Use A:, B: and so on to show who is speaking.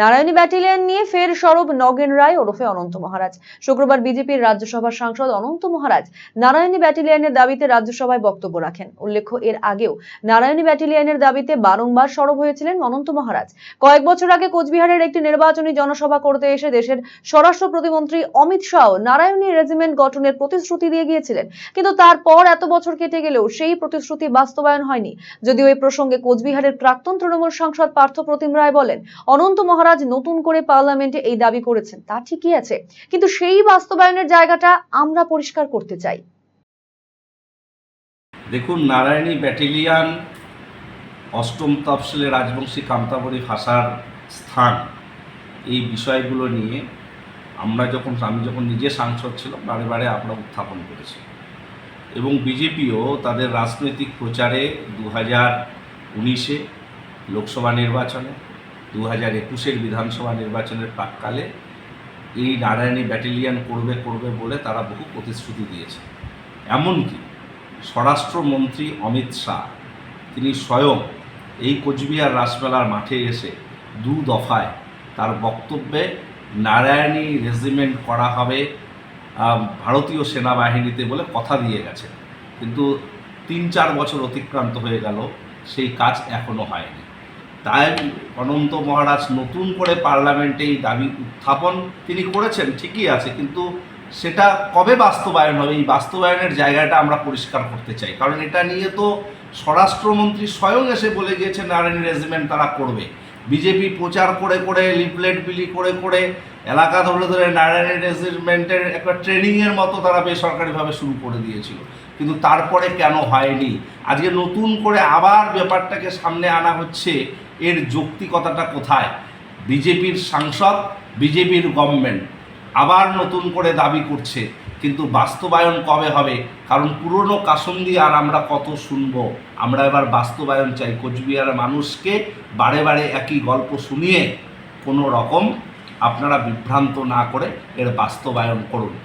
A: Narayani battalion নিয়ে ফের সরব নগেন রায় ওরফে অনন্ত মহারাজ। শুক্রবার বিজেপির রাজ্যসভার সাংসদ অনন্ত মহারাজ নারায়ণী ব্যাটালিয়নের দাবিতে রাজ্যসভায় বক্তব্য রাখেন। উল্লেখ্য, এর আগেও নারায়ণী ব্যাটালিয়নের দাবিতে বারংবার সরব হয়েছিলেন অনন্ত মহারাজ। কয়েক বছর আগে কোচবিহারের একটি নির্বাচনী জনসভা করতে এসে দেশের স্বরাষ্ট্র প্রতিমন্ত্রী অমিত শাহ নারায়ণী রেজিমেন্ট গঠনের প্রতিশ্রুতি দিয়ে গিয়েছিলেন। কিন্তু তারপর এত বছর কেটে গেলেও সেই প্রতিশ্রুতি বাস্তবায়ন হয়নি। যদিও এই প্রসঙ্গে কোচবিহারের প্রাক্তন তৃণমূল সাংসদ পার্থ প্রতিম রায় বলেন, অনন্ত মহারাজ নতুন করে পার্লামেন্টে এই দাবি করেছেন। তা ঠিকই আছে। কিন্তু সেই বাস্তবায়নের জায়গাটা আমরা পরিষ্কার করতে চাই।
B: দেখুন, নারায়ণী ব্যাটেলিয়ান অষ্টম তফসিলে রাজবংশী কামতাবরী ভাষার স্থান। এই বিষয়গুলো নিয়ে আমরা যখন আমি যখন নিজে সাংসদ ছিলাম, বারে বারে আমরা উত্থাপন করেছি। এবং বিজেপিও তাদের রাজনৈতিক প্রচারে দু হাজার উনিশে লোকসভা নির্বাচনে দু হাজার একুশের বিধানসভা নির্বাচনের প্রাককালে এই নারায়ণী ব্যাটালিয়ান করবে করবে বলে তারা বহু প্রতিশ্রুতি দিয়েছে। এমনকি স্বরাষ্ট্রমন্ত্রী অমিত শাহ, তিনি স্বয়ং এই কোচবিহার রাসমেলার মাঠে এসে দু দফায় তার বক্তব্যে নারায়ণী রেজিমেন্ট করা হবে ভারতীয় সেনাবাহিনীতে বলে কথা দিয়ে গেছে কিন্তু তিন চার বছর অতিক্রান্ত হয়ে গেল, সেই কাজ এখনও হয়নি। তাই অনন্ত মহারাজ নতুন করে পার্লামেন্টে এই দাবি উত্থাপন তিনি করেছেন, ঠিকই আছে, কিন্তু সেটা কবে বাস্তবায়ন হবে? এই বাস্তবায়নের জায়গাটা আমরা পরিষ্কার করতে চাই। কারণ এটা নিয়ে তো স্বরাষ্ট্রমন্ত্রী স্বয়ং এসে বলে গিয়েছেন, নারায়ণ রেজিমেন্ট তারা করবে। বিজেপি প্রচার করে করে, লিফলেট বিলি করে করে, এলাকা ধরে ধরে নারায়ণ রেজিমেন্টের একটা ট্রেনিংয়ের মতো তারা বেসরকারিভাবে শুরু করে দিয়েছিল। কিন্তু তারপরে কেন হয়নি? আজকে নতুন করে আবার ব্যাপারটাকে সামনে আনা হচ্ছে, এর যৌক্তিকতাটা কোথায়? বিজেপির সাংসদ, বিজেপির গভর্নমেন্ট আবার নতুন করে দাবি করছে, কিন্তু বাস্তবায়ন কবে হবে? কারণ পুরনো কাসন্দি আর আমরা কত শুনব? আমরা এবার বাস্তবায়ন চাই। কোচবিহারের মানুষকে বারে বারে একই গল্প শুনিয়ে কোনো রকম আপনারা বিভ্রান্ত না করে এর বাস্তবায়ন করুন।